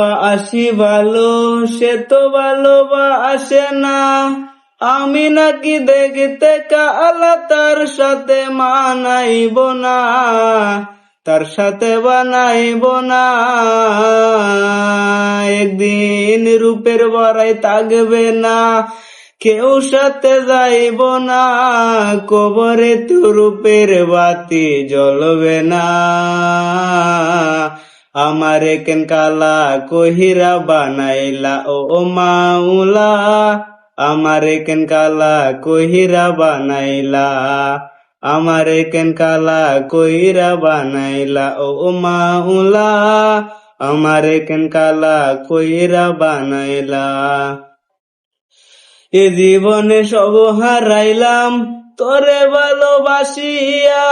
আসি ভালো, সে তো ভালোবাসে না। আমি নাকি দেখতে কালা তার সাথে মানাইব না, তার সাথে বানাইব না। একদিন রূপের বড়াই থাকবে না, কেউ সাথে যাইব না, কবরে তো রূপের বাতি জ্বলবে না। আমার কেন কালা কহিরা বানাইলা? ও মাউলা আমার কেন কালা কহিরা বানাইলা? আমার কেন কালা কইরা বানাইলা? ও মাউলা আমার কেন কালা কইরা বানাইলা? এ জীবনে সব হারাইলাম, তোরে ভালোবাসিয়া।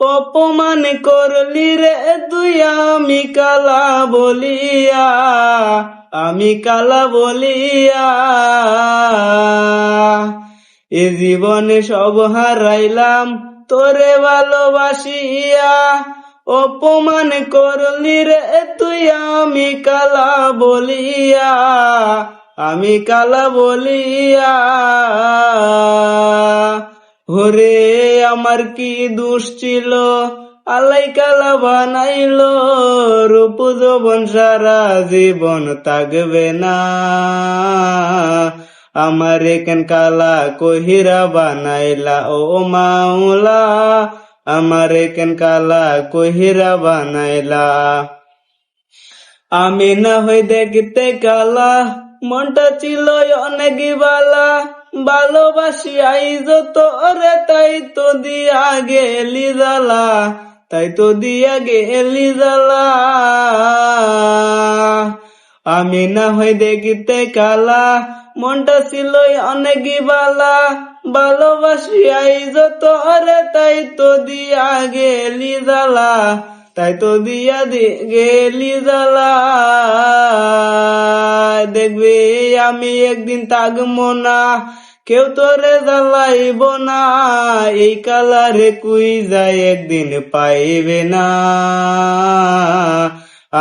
অপমান করলি রে তুই, আমি কালা বলিয়া, আমি কালা বলিয়া। এ জীবনে সব হারাইলাম, তোরে ভালোবাসিয়া। অপমান করলি রে তুই, আমি কালা বলিয়া, আমি কালা বলিয়া। হরে আমার কি দোষ ছিল? আলাই কালা বানাইলো রূপ যৌবন সারা জীবন থাকবে না। আমার কেন কালা কহিরা বানাইলা, ও মাওলা, আমার কেন কালা কহিরা বানাইলা। আমি না হই দেখতে কালা, মনটা ছিল অনেক বালা। ভালোবাসি আইজ তোরে, তাই তো দিয়া গেলি জালা তাই তো দিয়া গেলি জালা আমি না হই দেখতে কালা, মনটা ছিল অনেক বালা। ভালোবাসি আইজ তোরে, তাই তো দিয়া গেলি জালা তাই তো দিয়া গেলি জালা দেখবে আমি একদিন থাকব না, কেউ তোরে জ্বালাইব না। এই কালারে কুই যায় একদিন পাইবে না।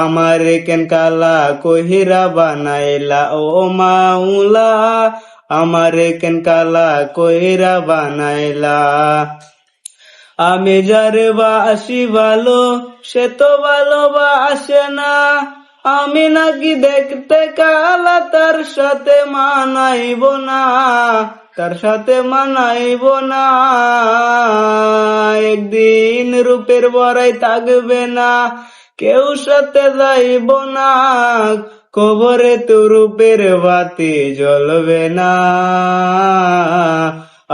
আমার কেন কালা কহিরা বানাইলা ও মাউলা আমার কেন কালা কহিরা বানাইলা। আমি যারে বাসি ভালো, সে তো ভালোবাসে না। আমি নাকি দেখতে কালা, তার সাথে মানাইব না, তার সাথে মানাইব না। একদিন রূপের বড়াই থাকবে না, কেউ সাথে যাইব না, কবরে তো রূপের বাতি জ্বলবে না।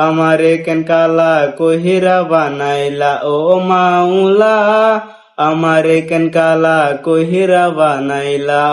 আমার কেন কালা কহিরা বানাইলা, ও মাউলা আমার কেন কালা কহিরা বানাইলা